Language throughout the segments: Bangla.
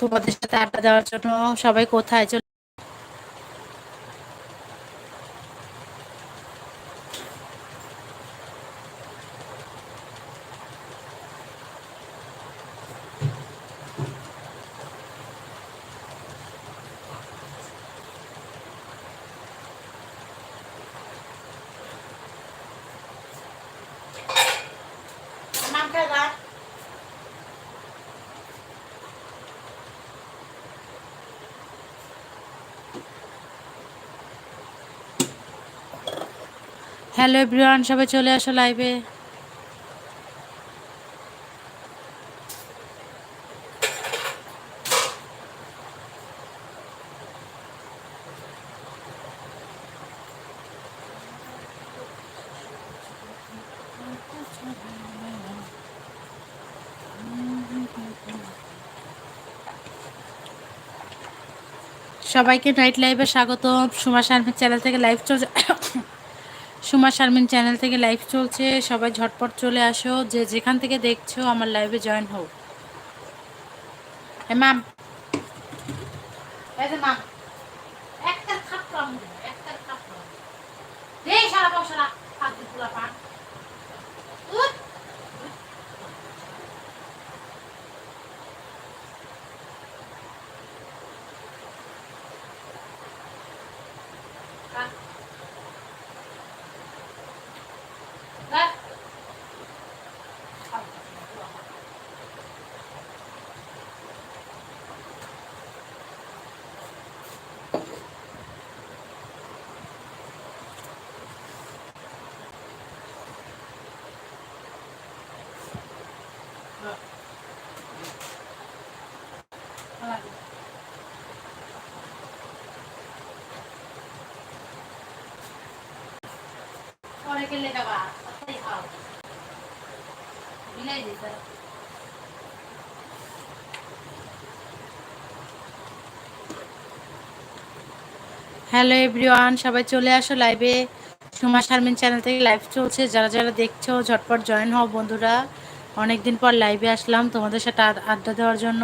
তোমাদের সাথে আড্ডা দেওয়ার জন্য সবাই কোথায় চলে হ্যালো এভরিওয়ান, সবাই চলে আসো লাইভে সবাইকে নাইট লাইভে স্বাগত সুমা শারমিন চ্যানেল থেকে লাইভ চলছে। সুমা শারমিন চ্যানেল থেকে লাইভ চলছে। সবাই ঝটপট চলে আসো। যে যেখান থেকে দেখছ আমার লাইভে জয়েন হও। হ্যাঁ ম্যাম একটা হ্যালো এভরিওয়ান সবাই চলে আসো লাইভে সুমা শারমিন চ্যানেল থেকে লাইভ চলছে। যারা যারা দেখছ, ঝটপট জয়েন হও বন্ধুরা। অনেকদিন পর লাইভে আসলাম তোমাদের সাথে আড্ডা দেওয়ার জন্য।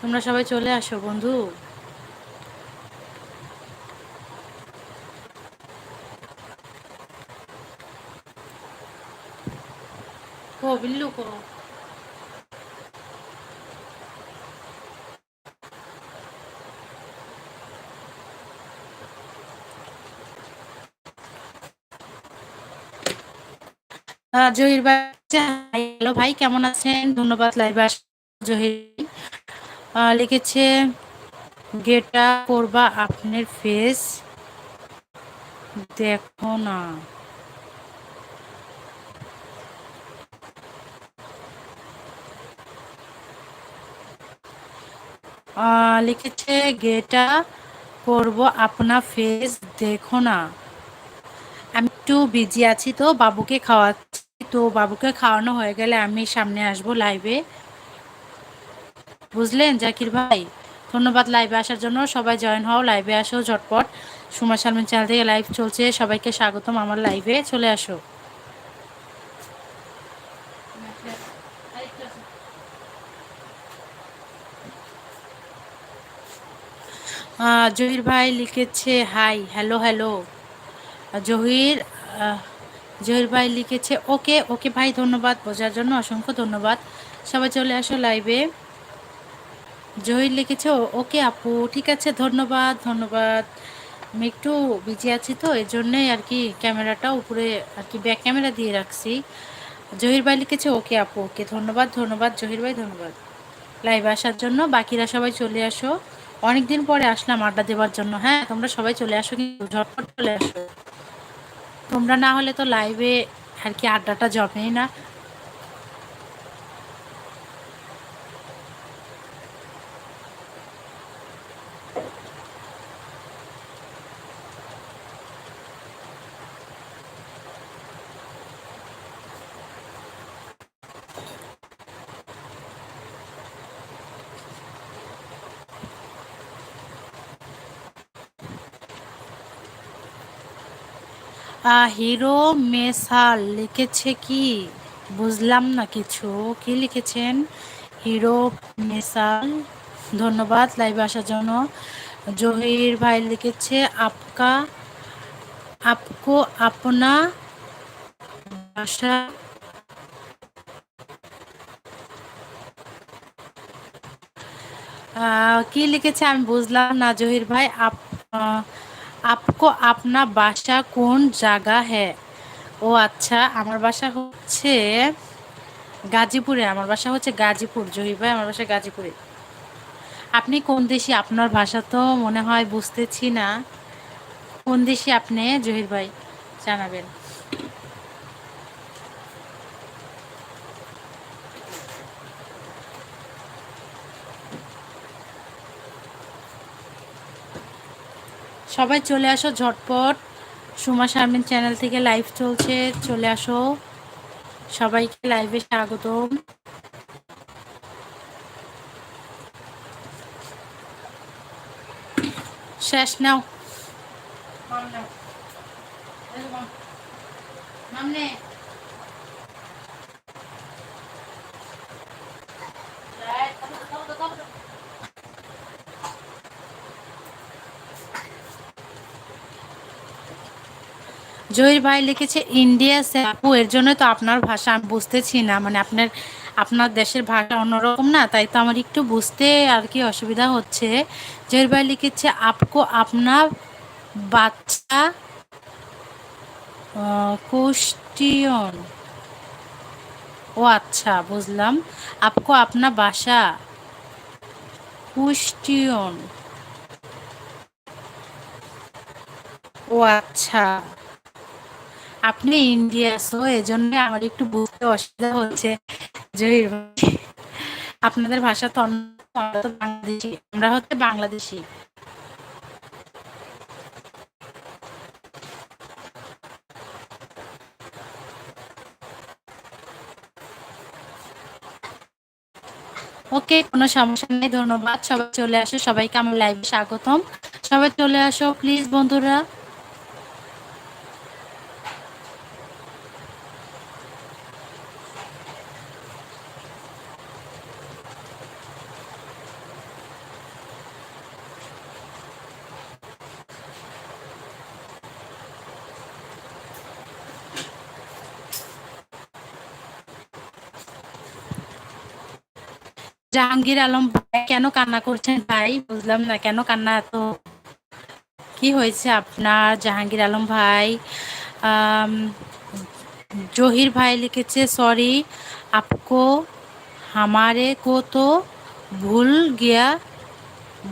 তোমরা সবাই চলে আসো বন্ধু। ও বিল্লু কো জহির ভাই। হ্যালো ভাই, কেমন আছেন? ধন্যবাদ লাইভ জহির লিখেছে, গেটা করবা আপনার ফেস দেখো না। লিখেছে, গেটা করব আপনার ফেস, দেখো না। আমি একটু বিজি আছি তো, বাবুকে খাওয়াচ্ছি। তো বাবুকে খাওয়ানো হয়ে গেলে আমি সামনে আসব লাইভে বুঝলেন, জাকির ভাই? ধন্যবাদ লাইভে আসার জন্য। সবাই জয়েন হও লাইভে আসো ঝটপট। সুমা সালমিন চ্যানেল থেকে লাইভ চলছে। সবাইকে স্বাগতম আমার লাইভে চলে আসো। জহির ভাই লিখেছে, hi, hello hello. Zahir Zahir ভাই লিখেছে, ওকে ওকে ভাই, ধন্যবাদ বোঝার জন্য অসংখ্য ধন্যবাদ। সবাই চলে আসো লাইভে। জহির লিখেছে, ওকে আপু, ঠিক আছে, ধন্যবাদ ধন্যবাদ। আমি একটু বিজি আছি তো এই জন্যই আর কি ক্যামেরাটা উপরে আর কি ব্যাক ক্যামেরা দিয়ে রাখছি। জহির ভাই লিখেছে, ওকে আপু, ওকে, ধন্যবাদ ধন্যবাদ, জহির ভাই, ধন্যবাদ। লাইভ আসার জন্য বাকিরা সবাই চলে আসো। অনেকদিন পরে আসলাম আড্ডা দেওয়ার জন্য। হ্যাঁ তোমরা সবাই চলে আসো, কিন্তু ঝটপট চলে আসো। তোমরা না হলে তো লাইভে আর কি আড্ডাটা জমেই না। হিরো মেসাল লিখেছে কি? বুঝলাম না কিছু। কি লিখেছেন? হিরো মেসাল ধন্যবাদ লাইভে আসার জন্য। জহির ভাই লিখেছে, আপকা, আপকো আপনা ভাষা কি লিখেছে আমি বুঝলাম না জহির ভাই। আপ আপকো আপনা বাসা কোন জায়গা হ্যাঁ ও আচ্ছা আমার বাসা হচ্ছে গাজীপুরে, আমার বাসা হচ্ছে গাজীপুর, জহির ভাই, আমার বাসা গাজীপুরে। আপনি কোন দেশি? আপনার ভাষা তো মনে হয় বুঝতেছি না। কোন দেশি আপনি, জহির ভাই, জানাবেন। সবাই চলে আসো ঝটপট। সুমা শারমিন চ্যানেল থেকে লাইভ চলছে, চলে আসো। সবাইকে লাইভে স্বাগতম। শেষ নাও। মামনে জহির ভাই লিখেছে, ইন্ডিয়া আপু, এর জন্য তো আপনার ভাষা আমি বুঝতেছি না। মানে আপনার আপনার দেশের ভাষা অন্যরকম না, তাই তো আমার একটু বুঝতে আর কি অসুবিধা হচ্ছে। জহির ভাই লিখেছে, আপকো আপনার বাচ্চা কুষ্টিয়ন। ও আচ্ছা বুঝলাম। আপকো আপনার বাসা, কুষ্টিয়ন। ও আচ্ছা। আপনি ইন্ডিয়া সো এজন্য আমার একটু বুঝতে অসুবিধা হচ্ছে জহির আপনাদের ভাষা তো বাংলাদেশি, আমরা হচ্ছে বাংলাদেশি। ওকে কোনো সমস্যা নেই, ধন্যবাদ। সবাই চলে আসো, সবাইকে আমার লাইভে স্বাগতম। সবাই চলে আসো প্লিজ বন্ধুরা। জাহাঙ্গীর আলম ভাই কেন কান্না করছেন ভাই? বুঝলাম না, কেন কান্না এত? কি হয়েছে আপনার, জাহাঙ্গীর আলম ভাই? জহির ভাই লিখেছে, সরি, আপকো হামারে কো তো ভুল গিয়া,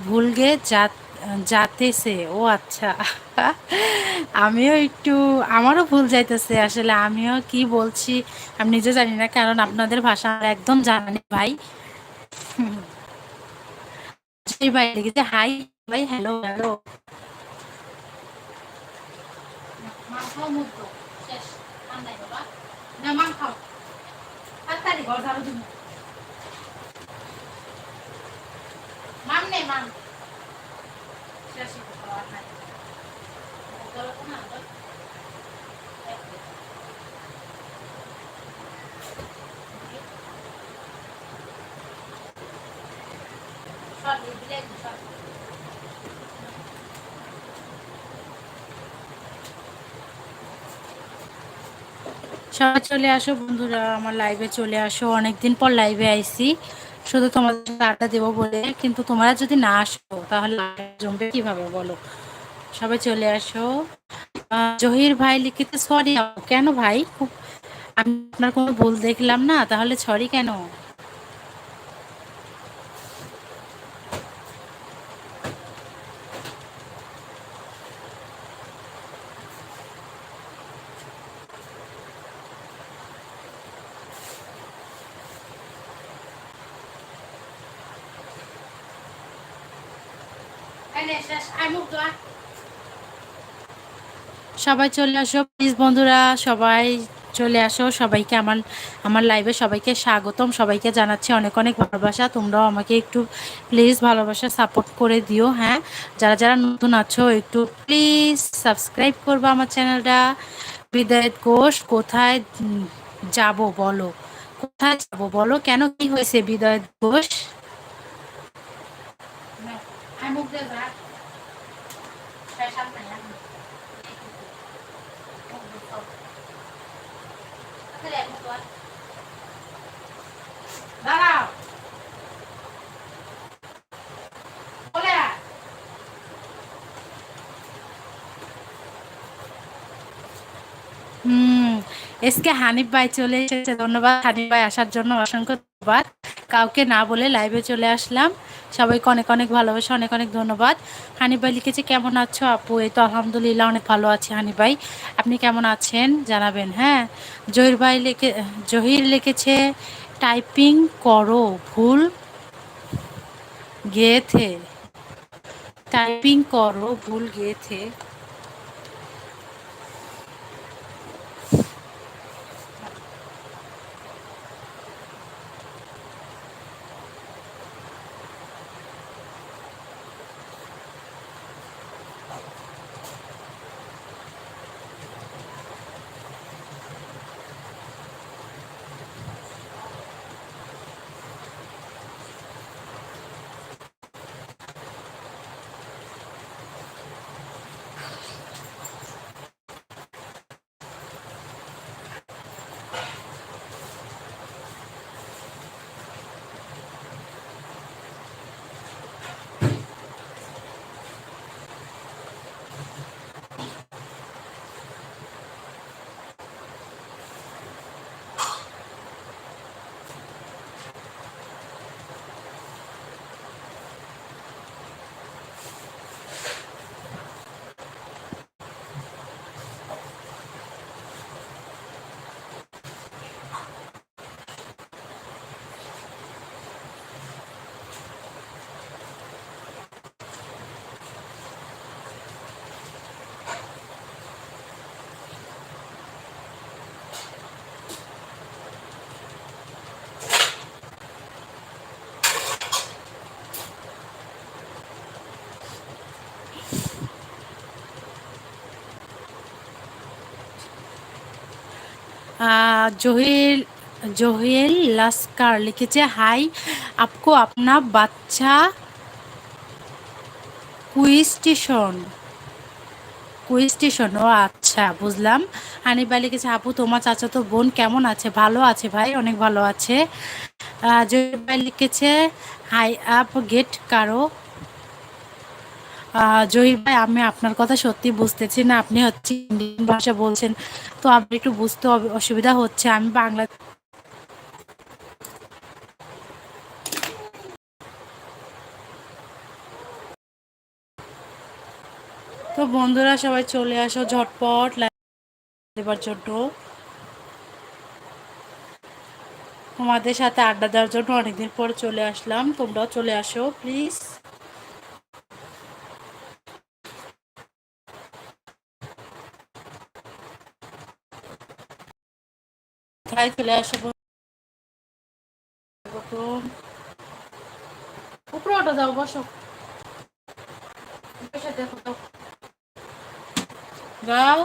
ভুল গে যাতেছে ও আচ্ছা। আমিও একটু, আমারও ভুল যাইতেছে আসলে, আমিও কি বলছি, আমি নিজে জানি না, কারণ আপনাদের ভাষা একদম জানি ভাই ভাই। লিখেছে হাই ভাই হ্যালো হ্যালো মাম নে মাম শেষ খাওয়া সবাই চলে আসো, বন্ধুরা, আমার লাইভে চলে আসো। অনেকদিন পর লাইভে আইসি। শুধু তোমাদের সাথে আড্ডা দেবো বলে, কিন্তু তোমরা যদি না আসো, তাহলে জমবে কীভাবে বলো? সবাই চলে আসো। জহির ভাই লিখিতে সরি কেন ভাই? খুব, আমি আপনার কোনো ভুল দেখলাম না, তাহলে সরি কেন? সবাই চলে আসো। প্লিজ বন্ধুরা, সবাই চলে আসো। সবাইকে আমার আমার লাইভে সবাইকে স্বাগতম। সবাইকে জানাচ্ছি অনেক অনেক ভালোবাসা। তোমরাও আমাকে একটু প্লিজ ভালোবাসা সাপোর্ট করে দিও হ্যাঁ? যারা যারা নতুন আছো, একটু প্লিজ সাবস্ক্রাইব করব আমার চ্যানেলটা বিদায়ত ঘোষ, কোথায় যাব বলো? কোথায় যাব বলো? কেন কি হয়েছে বিদায়ত ঘোষ দিয়ে যা ছয় সাত নাই এখন দাঁড়াও বলে আয়। হুম, এসকে হানিফ ভাই চলে এসেছে। ধন্যবাদ হানিফ ভাই আসার জন্য অসংখ্য ধন্যবাদ। কাউকে না বলে লাইভে চলে আসলাম। সবাইকে অনেক অনেক ভালোবাসা, অনেক অনেক ধন্যবাদ। হানিফ ভাই লিখেছে, কেমন আছো আপু? এই তো আলহামদুলিল্লাহ অনেক ভালো আছি হানিফ ভাই। আপনি কেমন আছেন? জানাবেন হ্যাঁ। জহির ভাই লিখে, জহির লিখেছে, টাইপিং করো, ভুল গেথে। টাইপিং করো, ভুল গেথে। জোহেল জোহেল লাস্কার লিখেছে, হাই, আপকো আপনা বাচ্চা কুইস্টেশন স্টেশন। ও আচ্ছা বুঝলাম। হানিফ ভাই লিখেছে, আপু, তোমার চাচা তো বোন, কেমন আছে? ভালো আছে ভাই, অনেক ভালো আছে। জয় ভাই লিখেছে, হাই, আপ গেট কারও জহির ভাই, আমি আপনার কথা সত্যি বুঝতেছি না। আপনি হচ্ছে ইন্ডিয়ান ভাষা বলছেন, তো আপনার একটু বুঝতে অসুবিধা হচ্ছে। আমি বাংলা তো বন্ধুরা, সবাই চলে আসো ঝটপট। দেওয়ার জন্য। তোমাদের সাথে আড্ডা দেওয়ার জন্য অনেকদিন পর চলে আসলাম। তোমরাও চলে আসো প্লিজ কোথায় চলে আসো উপরে ওটা যাও বসো। দেখো যাও।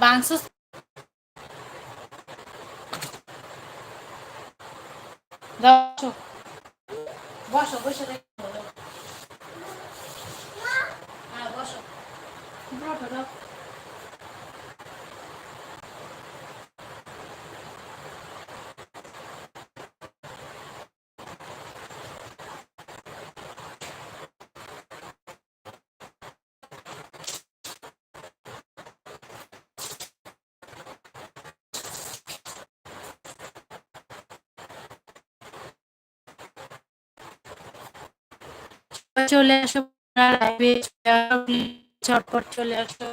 বাংসো বসো বসো বসে দেখো হ্যাঁ বসো বসো দাও চলে আসো লাইভে চটপট চলে আসো।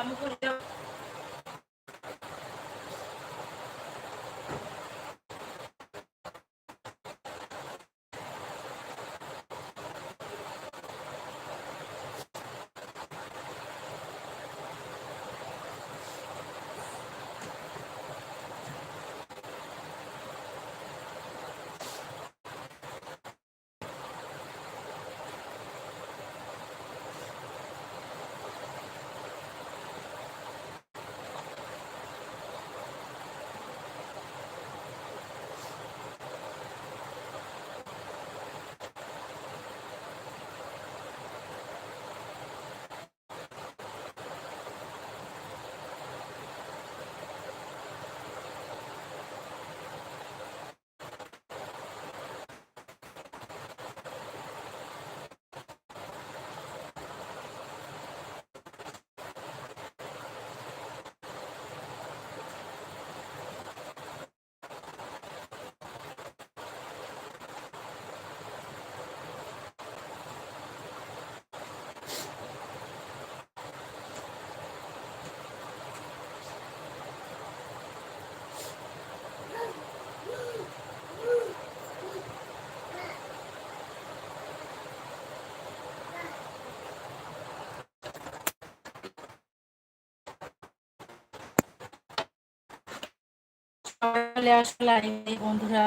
vamos চলে আসো লাইভে বন্ধুরা।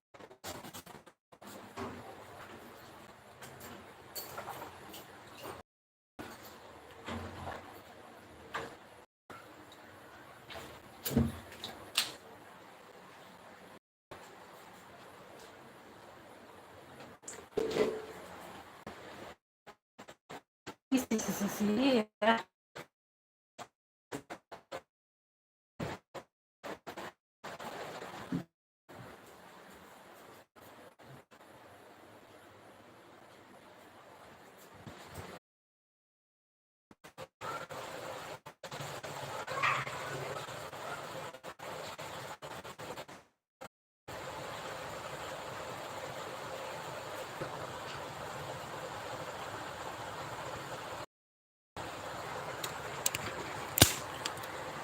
se dizia